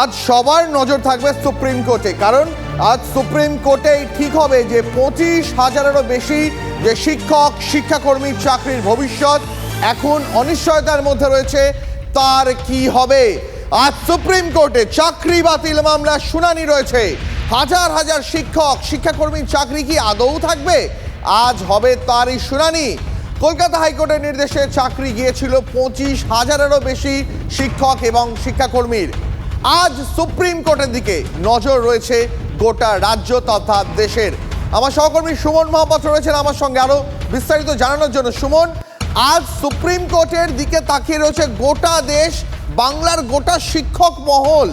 আজ সবার নজর থাকবে সুপ্রিম কোর্টে, কারণ আজ সুপ্রিম কোর্টেই ঠিক হবে যে পঁচিশ হাজারেরও বেশি যে শিক্ষক শিক্ষাকর্মীর চাকরির ভবিষ্যৎ এখন অনিশ্চয়তার মধ্যে রয়েছে, তার কি হবে? আজ সুপ্রিম কোর্টে চাকরি বাতিল মামলা শুনানি রয়েছে। হাজার হাজার শিক্ষক শিক্ষাকর্মীর চাকরি কি আদৌ থাকবে? আজ হবে তারই শুনানি। কলকাতা হাইকোর্টের নির্দেশে চাকরি গিয়েছিল পঁচিশ হাজারেরও বেশি শিক্ষক এবং শিক্ষাকর্মীর। আজ সুপ্রিম কোর্টের দিকে নজর রয়েছে গোটা রাজ্য তথা দেশের। আমার সহকর্মী সুমন মহাপাত্র রয়েছেন আমার সঙ্গে আরও বিস্তারিত জানানোর জন্য। সুমন, আজ সুপ্রিম কোর্টের দিকে তাকিয়ে রয়েছে গোটা দেশ, বাংলার গোটা শিক্ষক মহল।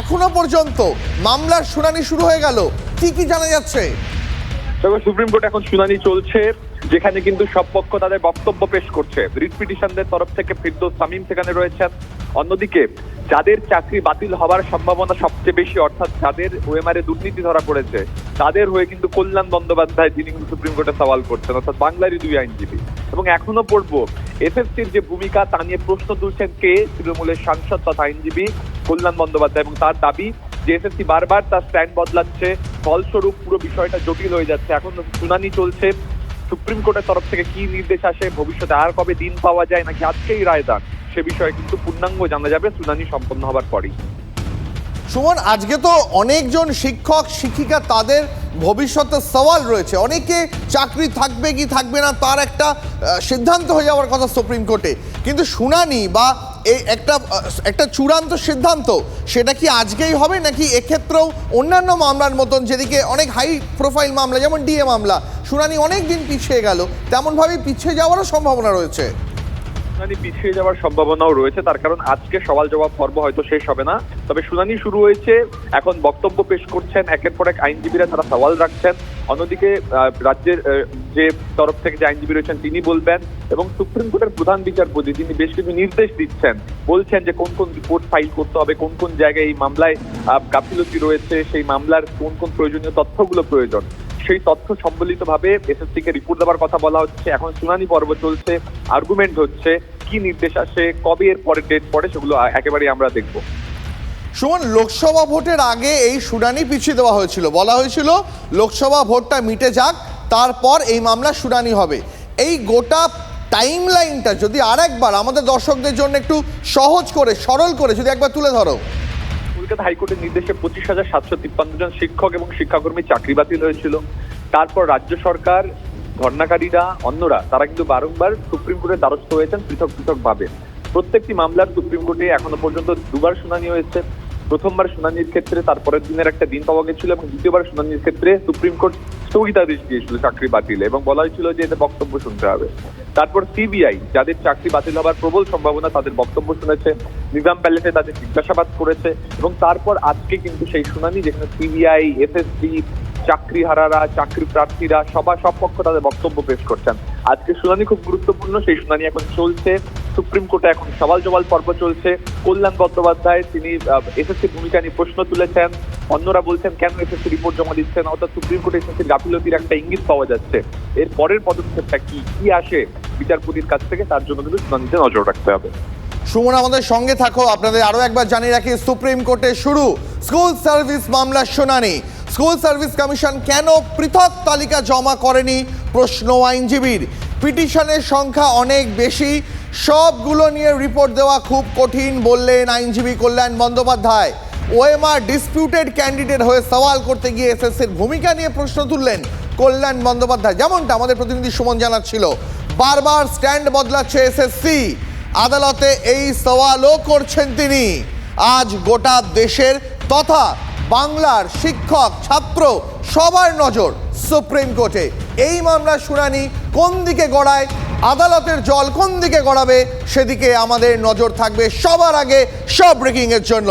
এখনও পর্যন্ত মামলার শুনানি শুরু হয়ে গেল। কি কি জানা যাচ্ছে? সুপ্রিম কোর্ট এখন শুনানি চলছে, যেখানে কিন্তু সব পক্ষ তাদের বক্তব্য পেশ করছে। রিট পিটিশনদের তরফ থেকে ফিরদৌস সামিম সেখানে রয়েছেন। অন্যদিকে যাদের চাকরি বাতিল হওয়ার সম্ভাবনা সবচেয়ে বেশি, অর্থাৎ যাদের ওএমআরে দুর্নীতি ধরা পড়েছে, তাদের হয়ে কিন্তু কল্যাণ বন্দ্যোপাধ্যায় যিনি কিন্তু সুপ্রিম কোর্টে সওয়াল করছেন, অর্থাৎ বাংলারই দুই আইনজীবী। এবং এখনও পড়ব এসএসসির যে ভূমিকা, তা নিয়ে প্রশ্ন তুলছেন কে? তৃণমূলের সাংসদ তথা আইনজীবী কল্যাণ বন্দ্যোপাধ্যায়। এবং তার দাবি যে এসএসসি বারবার তার স্ট্যান্ড বদলাচ্ছে, ফলস্বরূপ পুরো বিষয়টা জটিল হয়ে যাচ্ছে। এখন শুনানি চলছে, সুপ্রিম কোর্টের তরফ থেকে কি নির্দেশ আসে, ভবিষ্যতে আর কবে দিন পাওয়া যায়, নাকি আজকেই রায়দান? সে বিষয়ে কিন্তু পূর্ণাঙ্গ জানা যাবে, শুনানি সম্পন্ন হবার পরই। সুমন, আজকে তো অনেকজন শিক্ষক, শিক্ষিকা তাদের ভবিষ্যতে সওয়াল রয়েছে। অনেকে চাকরি থাকবে কি থাকবে না তার একটা সিদ্ধান্ত হয়ে যাওয়ার কথা সুপ্রিম কোর্টে। কিন্তু শুনানি বা এই একটা একটা চূড়ান্ত সিদ্ধান্ত, সেটা কি আজকেই হবে নাকি এক্ষেত্রেও অন্যান্য মামলার মতন যেদিকে অনেক হাই প্রোফাইল মামলা, যেমন ডিএ মামলা, শুনানি অনেক দিন পিছিয়ে গেল, তেমনভাবেই পিছিয়ে যাওয়ারও সম্ভাবনা রয়েছে। শুনানি পিছিয়ে যাওয়ার সম্ভাবনাও রয়েছে, তার কারণ আজকে সওয়াল জবাব পর্ব হয়তো শেষ হবে না। তবে শুনানি শুরু হয়েছে, এখন বক্তব্য পেশ করছেন, একের পর এক আইনজীবীরা তারা সওয়াল রাখছেন। অন্যদিকে রাজ্যের যে তরফ থেকে যে আইনজীবী রয়েছেন, তিনি বলবেন, এবং সুপ্রিম কোর্টের প্রধান বিচারপতি, তিনি বেশ কিছু নির্দেশ দিচ্ছেন। বলছেন যে কোন কোন রিপোর্ট ফাইল করতে হবে, কোন কোন জায়গায় এই মামলায় গাফিলতি রয়েছে, সেই মামলার কোন কোন প্রয়োজনীয় তথ্যগুলো প্রয়োজন। সেই তথ্য সম্বলিত ভাবে এসএসসি কে রিপোর্ট দেওয়ার কথা বলা হচ্ছে। এখন শুনানি পর্ব চলছে আর্গুমেন্ট হচ্ছে, কি নির্দেশ আসে, কবে এর পরে ডেট পড়ে, সেগুলো একেবারেই আমরা দেখব। সুমন, লোকসভা ভোটের আগে এই শুনানি পিছিয়ে দেওয়া হয়েছিল। বলা হয়েছিল, লোকসভা ভোটটা মিটে যাক, তারপর এই মামলা শুনানি হবে। এই গোটা টাইম লাইনটা যদি আরেকবার আমাদের দর্শকদের জন্য একটু সহজ করে, সরল করে যদি একবার তুলে ধরো। কলকাতা হাইকোর্টের নির্দেশে পঁচিশ হাজার সাতশো তিপ্পান্ন জন শিক্ষক এবং শিক্ষাকর্মী চাকরি বাতিল হয়েছিল। তারপর রাজ্য সরকার ধর্নাকারীরা অন্যরা, তারা কিন্তু বারংবার সুপ্রিম কোর্টের দ্বারস্থ হয়েছেন পৃথক পৃথক ভাবে প্রত্যেকটি মামলার সুপ্রিম কোর্টে এখনও পর্যন্ত দুবার শুনানি হয়েছে। প্রথমবার শুনানির ক্ষেত্রে, তারপরের দিনের একটা দিন পাওয়া গেছিল এবং দ্বিতীয়বার শুনানির ক্ষেত্রে সুপ্রিম কোর্ট স্থগিতাদেশ দিয়েছিল চাকরি বাতিল এবং বলা হয়েছিল যে এতে বক্তব্য শুনতে হবে। তারপর সিবিআই, যাদের চাকরি বাতিল হবার প্রবল সম্ভাবনা তাদের বক্তব্য শুনেছে, নিজাম প্যালেসে তাদের জিজ্ঞাসাবাদ করেছে এবং তারপর আজকে কিন্তু সেই শুনানি যেখানে সিবিআই এসএসসি চাকরি হারারা চাকরি প্রার্থীরা সবার সব পক্ষ তাদের বক্তব্য পেশ করছেন। আজকে শুনানি খুব গুরুত্বপূর্ণ, সেই শুনানি এখন চলছে। সুপ্রিম কোর্টে এখন সওয়াল জবাল পর্ব চলছে। কল্যাণ বন্দ্যোপাধ্যায়, তিনি এসএসসি ভূমিকা নিয়ে প্রশ্ন তুলেছেন। অন্যরা বলছেন, কেন এসএসসি রিপোর্ট জমা দিচ্ছেন অর্থাৎ সুপ্রিম কোর্টে এসএসসির গাফিলতির একটা ইঙ্গিত পাওয়া যাচ্ছে। এর পরের পদক্ষেপটা কি? কি আসে বিচারপতির কাছ থেকে? তার জন্য কিন্তু শুনানিতে নজর রাখতে হবে। সুমন, আমাদের সঙ্গে থাকো। আপনাদের আরও একবার জানিয়ে রাখি, সুপ্রিম কোর্টে শুরু। স্কুল সার্ভিস মামলার শুনানি। স্কুল সার্ভিস কমিশন কেন পৃথক তালিকা জমা করেনি? প্রশ্ন আইনজীবীর। পিটিশনের সংখ্যা অনেক বেশি। সবগুলো নিয়ে রিপোর্ট দেওয়া খুব কঠিন বললেন আইনজীবী Kalyan Bandyopadhyay. OMR disputed candidate হয়ে সওয়াল করতে গিয়ে এসএসসির ভূমিকা নিয়ে প্রশ্ন তুললেন কল্যাণ বন্দ্যোপাধ্যায়। যেমনটা আমাদের প্রতিনিধি সুমন জানাচ্ছিল, বারবার স্ট্যান্ড বদলাচ্ছে এসএসসি। আদালতে এই সওয়ালও করছেন তিনি। আজ গোটা দেশের তথা বাংলার শিক্ষক, ছাত্র সবার নজর সুপ্রিম কোর্টে। এই মামলার শুনানি কোন দিকে গড়ায় আদালতের জল কোন দিকে গড়াবে সেদিকে আমাদের নজর থাকবে সবার আগে সব ব্রেকিংয়ের জন্য।